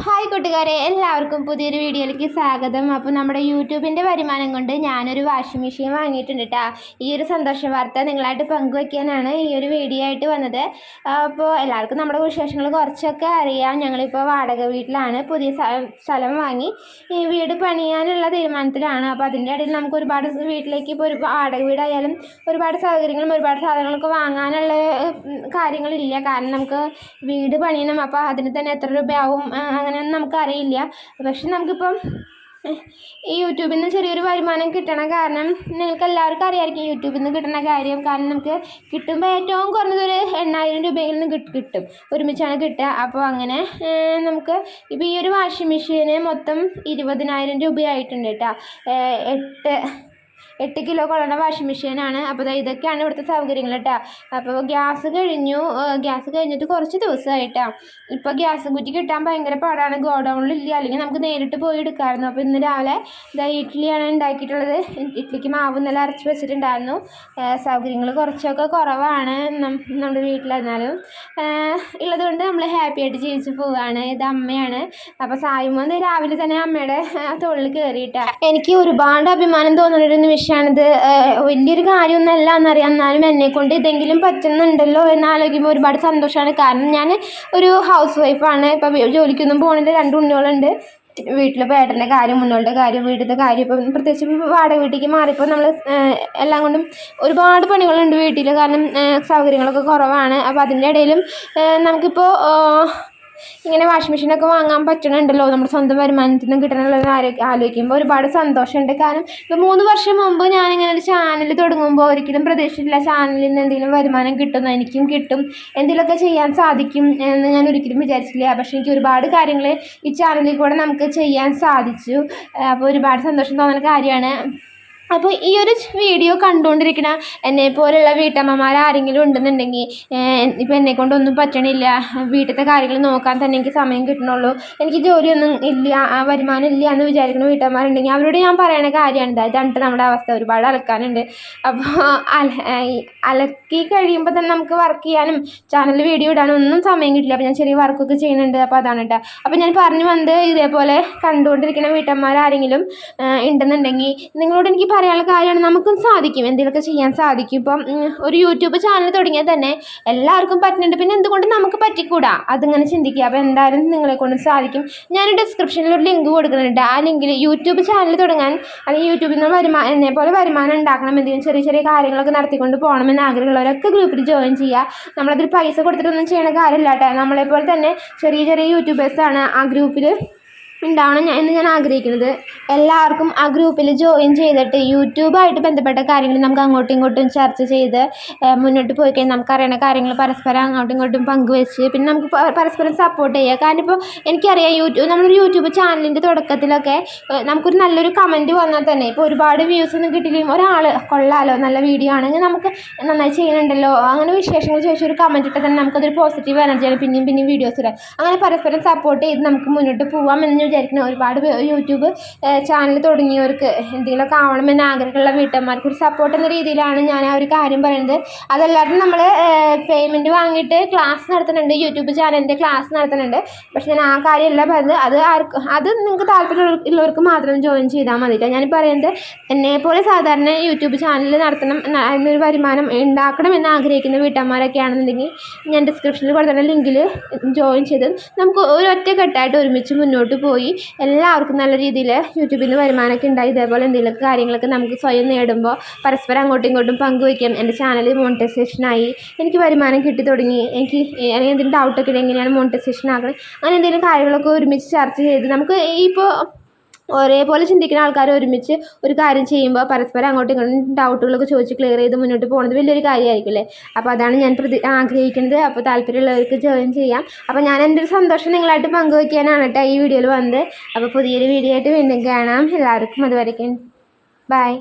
Hi കൂട്ടുകാരെ എല്ലാവർക്കും പുതിയൊരു വീഡിയോയിലേക്ക് സ്വാഗതം. അപ്പോൾ നമ്മുടെ യൂട്യൂബിന്റെ വരുമാനം കൊണ്ട് ഞാനൊരു വാഷിംഗ് മെഷീൻ വാങ്ങിയിട്ടുണ്ട് കേട്ടോ ഈ ഒരു സന്തോഷ വാർത്ത നിങ്ങളായിട്ട് പങ്കുവയ്ക്കാനാണ് ഈ ഒരു വീഡിയോ ആയിട്ട് വന്നത്. അപ്പോൾ എല്ലാവർക്കും നമ്മുടെ വിശേഷങ്ങൾ കുറച്ചൊക്കെ അറിയാം. ഞങ്ങളിപ്പോൾ വാടക വീട്ടിലാണ് പുതിയ സ്ഥലം വാങ്ങി ഈ വീട് പണിയാനുള്ള തീരുമാനത്തിലാണ്. അപ്പോൾ അതിന്റെ ഇടയിൽ നമുക്ക് ഒരുപാട് വീട്ടിലേക്ക് ഇപ്പോൾ ഒരു വാടക വീടായാലും ഒരുപാട് സൗകര്യങ്ങളും ഒരുപാട് സാധനങ്ങളൊക്കെ വാങ്ങാനുള്ള കാര്യങ്ങളില്ല. കാരണം നമുക്ക് വീട് പണിയണം. അപ്പോൾ അതിന് തന്നെ എത്ര രൂപയാവും അങ്ങനെയൊന്നും നമുക്കറിയില്ല. പക്ഷെ നമുക്കിപ്പം ഈ യൂട്യൂബിൽ നിന്ന് ചെറിയൊരു വരുമാനം കിട്ടണ കാരണം നിങ്ങൾക്ക് എല്ലാവർക്കും അറിയാമായിരിക്കും യൂട്യൂബിൽ നിന്ന് കിട്ടണ കാര്യം. കാരണം നമുക്ക് കിട്ടുമ്പോൾ ഏറ്റവും കുറഞ്ഞതൊരു എണ്ണായിരം രൂപയിൽ നിന്ന് കിട്ടും ഒരുമിച്ചാണ് കിട്ടുക. അപ്പോൾ അങ്ങനെ നമുക്ക് ഇപ്പോൾ ഈ ഒരു വാഷിംഗ് മെഷീന് മൊത്തം ഇരുപതിനായിരം രൂപയായിട്ടുണ്ട് കേട്ടോ. എട്ട് എട്ട് കിലോ കൊള്ളുന്ന വാഷിംഗ് മെഷീനാണ് അപ്പോൾ ഇതൊക്കെയാണ് ഇവിടുത്തെ സൗകര്യങ്ങൾ കേട്ടോ അപ്പോൾ ഗ്യാസ് കഴിഞ്ഞു. ഗ്യാസ് കഴിഞ്ഞിട്ട് കുറച്ച് ദിവസമായിട്ടാണ് ഇപ്പോൾ ഗ്യാസ് കുറ്റി കിട്ടാൻ ഭയങ്കര പാടാണ്. ഗോഡൗണിലില്ല അല്ലെങ്കിൽ നമുക്ക് നേരിട്ട് പോയി എടുക്കാമായിരുന്നു. അപ്പോൾ ഇന്ന് രാവിലെ ഇതാ ഇഡ്ഡലിയാണ് ഉണ്ടാക്കിയിട്ടുള്ളത്. ഇഡ്ഡലിക്ക് മാവ് ഇന്നലെ അരച്ച് വെച്ചിട്ടുണ്ടായിരുന്നു. സൗകര്യങ്ങൾ കുറച്ചൊക്കെ കുറവാണ് നമ്മുടെ വീട്ടിലെന്നാലും ഉള്ളത് കൊണ്ട് നമ്മൾ ഹാപ്പി ആയിട്ട് ജീവിച്ച് പോവുകയാണ് ഇത് അമ്മയാണ്. അപ്പോൾ സായുമോൻ രാവിലെ തന്നെ അമ്മയുടെ തൊഴിൽ കയറിയിട്ടാണ് എനിക്ക് ഒരുപാട് അഭിമാനം തോന്നുന്നൊരു നിമിഷം ആണിത് വലിയൊരു കാര്യമൊന്നുമല്ല എന്നറിയാം. എന്നാലും എന്നെക്കൊണ്ട് ഇതെങ്കിലും പറ്റുന്നുണ്ടല്ലോ എന്നാലോചിക്കുമ്പോൾ ഒരുപാട് സന്തോഷമാണ്. കാരണം ഞാൻ ഒരു ഹൗസ് വൈഫാണ് ഇപ്പോൾ ജോലിക്കൊന്നും പോകുന്നില്ല രണ്ട് ഉണ്ണികളുണ്ട്. വീട്ടിൽ പേട്ടന്റെ കാര്യം മുന്നോളുടെ കാര്യം വീട്ടിലത്തെ കാര്യം. ഇപ്പം പ്രത്യേകിച്ച് വാടക വീട്ടിലേക്ക് മാറിയപ്പോൾ നമ്മൾ എല്ലാം കൊണ്ടും ഒരുപാട് പണികളുണ്ട് വീട്ടിൽ കാരണം സൗകര്യങ്ങളൊക്കെ കുറവാണ്. അപ്പോൾ അതിന്റെ ഇടയിലും നമുക്കിപ്പോൾ ഇങ്ങനെ വാഷിംഗ് മെഷീനൊക്കെ വാങ്ങാൻ പറ്റണുണ്ടല്ലോ. നമ്മുടെ സ്വന്തം വരുമാനത്തിൽ നിന്ന് കിട്ടണുള്ളത് ആലോചിക്കുമ്പോൾ ഒരുപാട് സന്തോഷമുണ്ട്. കാരണം ഇപ്പോൾ മൂന്ന് വർഷം മുമ്പ് ഞാനിങ്ങനെ ഒരു ചാനൽ തുടങ്ങുമ്പോൾ ഒരിക്കലും പ്രതീക്ഷിച്ചില്ല ചാനലിൽ നിന്ന് എന്തെങ്കിലും വരുമാനം കിട്ടുന്നു എനിക്കും കിട്ടും എന്തെങ്കിലുമൊക്കെ ചെയ്യാൻ സാധിക്കും എന്ന് ഞാൻ ഒരിക്കലും വിചാരിച്ചില്ല പക്ഷേ എനിക്ക് ഒരുപാട് കാര്യങ്ങൾ ഈ ചാനലിൽ കൂടെ നമുക്ക് ചെയ്യാൻ സാധിച്ചു. അപ്പോൾ ഒരുപാട് സന്തോഷം തോന്നുന്ന കാര്യമാണ്. അപ്പോൾ ഈ ഒരു വീഡിയോ കണ്ടുകൊണ്ടിരിക്കുന്ന എന്നെ പോലെയുള്ള വീട്ടമ്മമാർ ആരെങ്കിലും ഉണ്ടെന്നുണ്ടെങ്കിൽ ഇപ്പോൾ എന്നെ കൊണ്ടൊന്നും പറ്റണില്ല. വീട്ടിലത്തെ കാര്യങ്ങൾ നോക്കാൻ തന്നെ എനിക്ക് സമയം കിട്ടണുള്ളൂ. എനിക്ക് ജോലിയൊന്നും ഇല്ല വരുമാനം ഇല്ല എന്ന് വിചാരിക്കുന്ന വീട്ടമ്മമാരുണ്ടെങ്കിൽ അവരോട് ഞാൻ പറയണ കാര്യമാണ് ഇതാണ് നമ്മുടെ അവസ്ഥ ഒരുപാട് അലക്കാനുണ്ട്. അപ്പോൾ അല അലക്കി കഴിയുമ്പോൾ തന്നെ നമുക്ക് വർക്ക് ചെയ്യാനും ചാനൽ വീഡിയോ ഇടാനും ഒന്നും സമയം കിട്ടില്ല. അപ്പോൾ ഞാൻ ചെറിയ വർക്കൊക്കെ ചെയ്യുന്നുണ്ട്. അപ്പോൾ അതാണ് കേട്ടോ. അപ്പോൾ ഞാൻ പറഞ്ഞു വന്നത് ഇതേപോലെ കണ്ടുകൊണ്ടിരിക്കുന്ന വീട്ടമ്മമാർ ആരെങ്കിലും ഉണ്ടെന്നുണ്ടെങ്കിൽ നിങ്ങളോട് എനിക്ക് പറയാനുള്ള കാര്യമാണ്. നമുക്കും സാധിക്കും. എന്തെങ്കിലുമൊക്കെ ചെയ്യാൻ സാധിക്കും. ഇപ്പം ഒരു യൂട്യൂബ് ചാനൽ തുടങ്ങിയാൽ തന്നെ എല്ലാവർക്കും പറ്റുന്നുണ്ട്. പിന്നെ എന്തുകൊണ്ട് നമുക്ക് പറ്റിക്കൂടാ? അതിങ്ങനെ ചിന്തിക്കുക. അപ്പോൾ എന്തായാലും നിങ്ങളെ കൊണ്ട് സാധിക്കും. ഞാൻ ഡിസ്ക്രിപ്ഷനിൽ ഒരു ലിങ്ക് കൊടുക്കുന്നുണ്ട്. ആ ലിങ്കിൽ യൂട്യൂബ് ചാനൽ തുടങ്ങാൻ അല്ലെങ്കിൽ യൂട്യൂബിൽ നിന്ന് വരുമാനം എന്നെ പോലെ വരുമാനം ഉണ്ടാക്കണം എന്തെങ്കിലും ചെറിയ ചെറിയ കാര്യങ്ങളൊക്കെ നടത്തിക്കൊണ്ട് പോകണമെന്ന് ആഗ്രഹമുള്ളവരൊക്കെ ഗ്രൂപ്പിൽ ജോയിൻ ചെയ്യുക. നമ്മളതിൽ പൈസ കൊടുത്തിട്ടൊന്നും ചെയ്യണ കാര്യമില്ല കേട്ടോ. നമ്മളെപ്പോലെ തന്നെ ചെറിയ ചെറിയ യൂട്യൂബേഴ്സാണ് ആ ഗ്രൂപ്പിൽ ഉണ്ടാവണം എന്ന് ഞാൻ ആഗ്രഹിക്കുന്നത്. എല്ലാവർക്കും ആ ഗ്രൂപ്പിൽ ജോയിൻ ചെയ്തിട്ട് യൂട്യൂബായിട്ട് ബന്ധപ്പെട്ട കാര്യങ്ങൾ നമുക്ക് അങ്ങോട്ടും ഇങ്ങോട്ടും ചർച്ച ചെയ്ത് മുന്നോട്ട് പോയി കഴിഞ്ഞാൽ നമുക്കറിയണ കാര്യങ്ങൾ പരസ്പരം അങ്ങോട്ടും ഇങ്ങോട്ടും പങ്കുവെച്ച് പിന്നെ നമുക്ക് പരസ്പരം സപ്പോർട്ട് ചെയ്യുക കാരണം ഇപ്പോൾ എനിക്കറിയാം യൂട്യൂബ് നമ്മളൊരു യൂട്യൂബ് ചാനലിന്റെ തുടക്കത്തിലൊക്കെ നമുക്കൊരു നല്ലൊരു കമന്റ് വന്നാൽ തന്നെ ഇപ്പോൾ ഒരുപാട് വ്യൂസ് ഒന്നും കിട്ടിയില്ലെങ്കിൽ ഒരാൾ കൊള്ളാലോ നല്ല വീഡിയോ ആണെങ്കിൽ നമുക്ക് നന്നായി ചെയ്യുന്നുണ്ടല്ലോ. അങ്ങനെ വിശേഷങ്ങൾ ചോദിച്ചാൽ ഒരു കമന്റ് ഇട്ടാൽ തന്നെ നമുക്കതൊരു പോസിറ്റീവ് എനർജിയാണ് പിന്നെയും പിന്നെയും വീഡിയോസ് ഇടാം അങ്ങനെ പരസ്പരം സപ്പോർട്ട് ചെയ്ത് നമുക്ക് മുന്നോട്ട് പോവാം എന്ന് വിചാരിക്കുന്ന. ഒരുപാട് യൂട്യൂബ് ചാനൽ തുടങ്ങിയവർക്ക് എന്തെങ്കിലുമൊക്കെ ആവണമെന്ന് ആഗ്രഹമുള്ള വീട്ടമ്മമാർക്ക് ഒരു സപ്പോർട്ട് എന്ന രീതിയിലാണ് ഞാൻ ആ ഒരു കാര്യം പറയുന്നത്. അതല്ലാതെ നമ്മൾ പേയ്മെന്റ് വാങ്ങിയിട്ട് ക്ലാസ് നടത്തുന്നുണ്ട് യൂട്യൂബ് ചാനലിന്റെ ക്ലാസ് നടത്തുന്നുണ്ട്. പക്ഷെ ഞാൻ ആ കാര്യമല്ല പറഞ്ഞത് അത് ആർക്ക് അത് നിങ്ങൾക്ക് താല്പര്യമുള്ളവർക്ക് മാത്രം ജോയിൻ ചെയ്താൽ മതി ഞാൻ പറയുന്നത് എന്നെപ്പോലെ സാധാരണ യൂട്യൂബ് ചാനൽ നടത്തണം എന്നൊരു വരുമാനം ഉണ്ടാക്കണം എന്ന് ആഗ്രഹിക്കുന്ന വീട്ടമ്മമാരൊക്കെ ആണെന്നുണ്ടെങ്കിൽ ഞാൻ ഡിസ്ക്രിപ്ഷനിൽ കൊടുത്തുള്ള ലിങ്കിൽ ജോയിൻ ചെയ്ത് നമുക്ക് ഒരു ഒറ്റക്കെട്ടായിട്ട് ഒരുമിച്ച് മുന്നോട്ട് പോയി എല്ലാവർക്കും നല്ല രീതിയിൽ യൂട്യൂബിൽ നിന്ന് വരുമാനമൊക്കെ ഉണ്ടായി. ഇതേപോലെ എന്തെങ്കിലുമൊക്കെ കാര്യങ്ങളൊക്കെ നമുക്ക് സ്വയം നേടുമ്പോൾ പരസ്പരം അങ്ങോട്ടും ഇങ്ങോട്ടും പങ്കുവയ്ക്കാം. എന്റെ ചാനൽ മോണിറ്റൈസേഷനായി എനിക്ക് വരുമാനം കിട്ടി തുടങ്ങി. എനിക്ക് അല്ലെങ്കിൽ എന്തെങ്കിലും ഡൗട്ടൊക്കെ എങ്ങനെയാണ് മോണിറ്റൈസേഷൻ ആകുന്നത് അങ്ങനെ എന്തെങ്കിലും കാര്യങ്ങളൊക്കെ ഒരുമിച്ച് ചർച്ച ചെയ്ത് നമുക്ക് ഇപ്പോൾ ഒരേപോലെ ചിന്തിക്കുന്ന ആൾക്കാർ ഒരുമിച്ച് ഒരു കാര്യം ചെയ്യുമ്പോൾ പരസ്പരം അങ്ങോട്ടും ഇങ്ങോട്ടും ഡൗട്ടുകളൊക്കെ ചോദിച്ച് ക്ലിയർ ചെയ്ത് മുന്നോട്ട് പോകുന്നത് വലിയൊരു കാര്യമായിരിക്കും അല്ലേ അപ്പോൾ അതാണ് ഞാൻ പ്രതി ആഗ്രഹിക്കുന്നത്. അപ്പോൾ താല്പര്യമുള്ളവർക്ക് ജോയിൻ ചെയ്യാം. അപ്പോൾ ഞാൻ എന്റെ ഒരു സന്തോഷം നിങ്ങളായിട്ട് പങ്കുവയ്ക്കാനാണ് കേട്ടോ ഈ വീഡിയോയിൽ വന്നത്. അപ്പോൾ പുതിയൊരു വീഡിയോ ആയിട്ട് വീണ്ടും കാണാം. എല്ലാവർക്കും അതുവരയ്ക്കും ബൈ